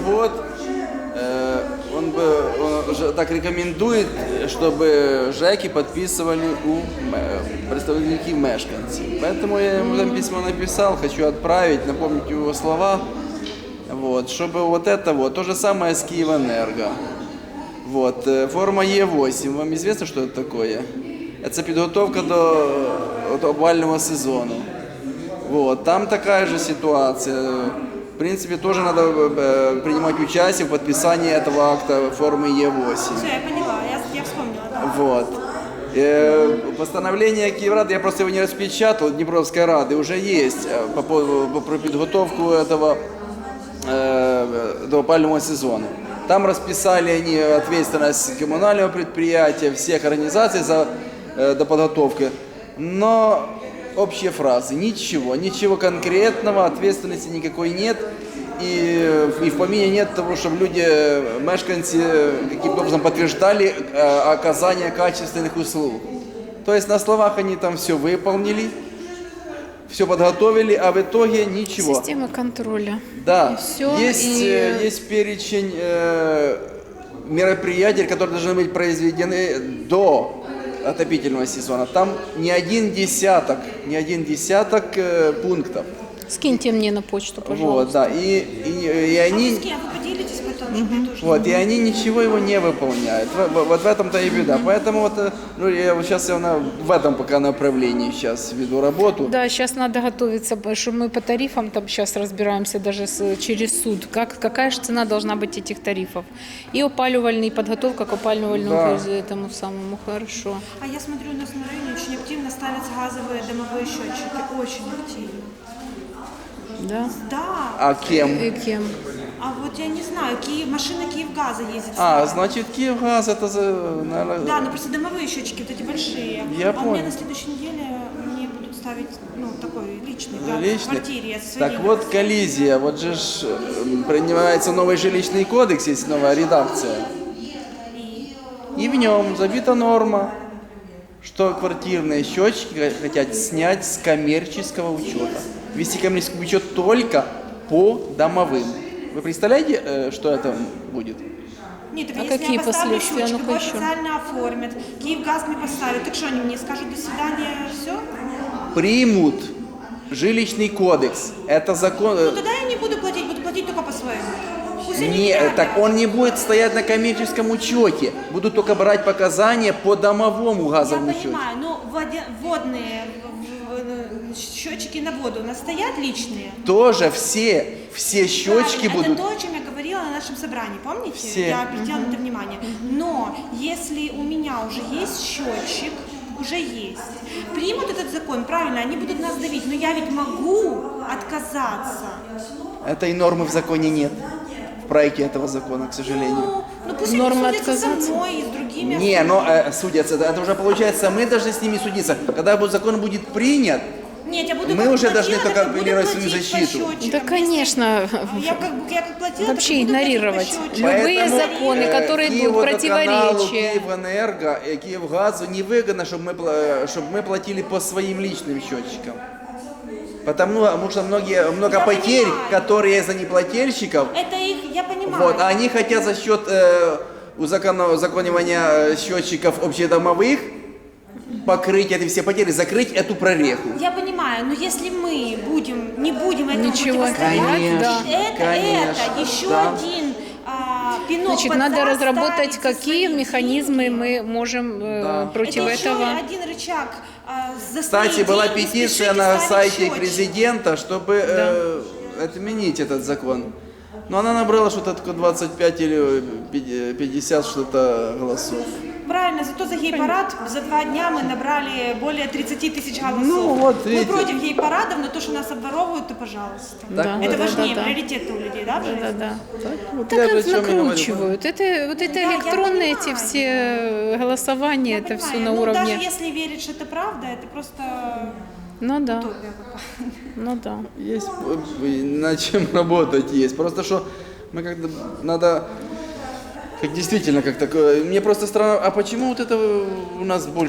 работ, э, он, бы, он так рекомендует, чтобы ЖЭКи подписывали у ме- представителей мешканцев. Поэтому я ему там письмо написал, хочу отправить, напомнить его слова, вот, чтобы вот это вот, то же самое с Киевэнерго. Вот, э, форма Е8, вам известно, что это такое? Это підготовка до, до опалювального сезону. Вот, там такая же ситуация. В принципе, тоже надо э, принимать участие в подписании этого акта формы Е8. Все, я поняла, я, я вспомнила, да. Вот. Э, Постановление Киеврады, я просто его не распечатал, Днепровской Рады уже есть э, по по- про подготовку этого э, до опального сезона. Там расписали они ответственность коммунального предприятия, всех организаций за э, до подготовки. Но общие фразы, ничего, ничего конкретного, ответственности никакой нет. И, и в помине нет того, чтобы люди, э, мешканцы, э, каким-то образом подтверждали э, оказание качественных услуг. То есть на словах они там все выполнили, все подготовили, а в итоге ничего. Система контроля. Да, И всё, есть, и- э, есть перечень э, мероприятий, которые должны быть произведены до отопительного сезона. Там не один десяток, не один десяток э, пунктов. Скиньте мне на почту, Вот, пожалуйста. да, и, и, и А вы они... тоже Вот, и они ничего его не выполняют. В- в- Вот в этом-то и беда. Поэтому вот, э, ну, я вот сейчас я на, в этом пока направлении сейчас веду работу. Да, сейчас надо готовиться, потому что мы по тарифам там сейчас разбираемся даже с- через суд. Как, какая же цена должна быть этих тарифов? И опаливальный, и подготовка к опаливальному Да. да. этому самому хорошо. А я смотрю, у нас на районе очень активно ставятся газовые домовые счетчики. Очень активно. Да? Да. А кем? И кем? Вот я не знаю, Киев, машина Киевгаза ездит. А, значит, Киевгаз это, за, наверное, Да, но просто домовые счетчики, вот эти большие. Я а у меня понял. на следующей неделе мне будут ставить, ну, такой личный, да, Личный. квартире. Так вот, коллизия. Вот же ж, принимается новый жилищный кодекс, есть новая редакция. И в нем забита норма, что квартирные счетчики хотят снять с коммерческого учета. Вести коммерческий учет только по домовым. Вы представляете, э, что это будет? Нет, так А если какие я поставлю последствия? счетчик, Ну-ка его еще. официально оформят, Киевгаз мне поставит, так что они мне скажут до свидания, все? Примут жилищный кодекс. Это закон. э, Ну тогда я не буду платить, буду платить только по-своему. Не, так он не будет стоять на коммерческом учете. Будут только брать показания по домовому Я газовому счету. понимаю, но воде- водные в- в- счетчики на воду у нас стоят личные? Тоже все, все счетчики Правильно, будут. Это то, о чем я говорила на нашем собрании, помните? Все. Я обратила на это внимание. Но если у меня уже есть счетчик, уже есть. Примут этот закон, правильно, они будут нас давить, но я ведь могу отказаться. Этой нормы в законе нет. Проекте этого закона, к сожалению. Ну, ну пусть Нормы они судятся отказаться? со мной и с другими. Не, но э, судятся. Это это уже получается, мы должны с ними судиться. Когда будет- закон будет принят, Нет, я буду Мы как уже платила, должны только апеллировать свою защиту. Да, конечно. Я как, я как платила, Вообще игнорировать. Любые законы, э, которые идут Киевводоканалу, противоречия. Киевэнерго и Киевгазу невыгодно, чтобы мы, чтобы мы платили по своим личным счетчикам. Потому, потому что многие, много Я потерь, понимаю. которые из-за неплательщиков, Это я понимаю. вот, а они хотят за счет э, узакон- узаконивания э, счетчиков общедомовых покрыть эти все потери, закрыть эту прореху. Я понимаю, но если мы будем, не будем этому Ничего противостоять, Конечно, это, это конечно, еще да. один а, пинок Значит, надо разработать, какие механизмы деньги. мы можем э, Да. против это этого. еще один рычаг. за Кстати, была петиция на сайте счетчик. президента, чтобы э, отменить этот закон. Но она набрала что-то такое 25 или 50 что-то голосов. Правильно, зато за гей-парад за два дня мы набрали более 30 тысяч голосов. Ну, вот мы видите. против гей-парадов, но то, что нас обворовывают, то пожалуйста. Да. Это да, важнее, да, да. приоритеты у людей, да, в жизни? Да, да. Вот Так я вот накручивают. Это, вот это Да, электронные эти все голосования, Я это все понимаю. на ну, уровне. Даже если верить, что это правда, это просто Ну да, ну да. Есть э, над чем работать есть. Просто что мы как-то надо как действительно как такое. Мне просто странно, а почему вот это у нас больше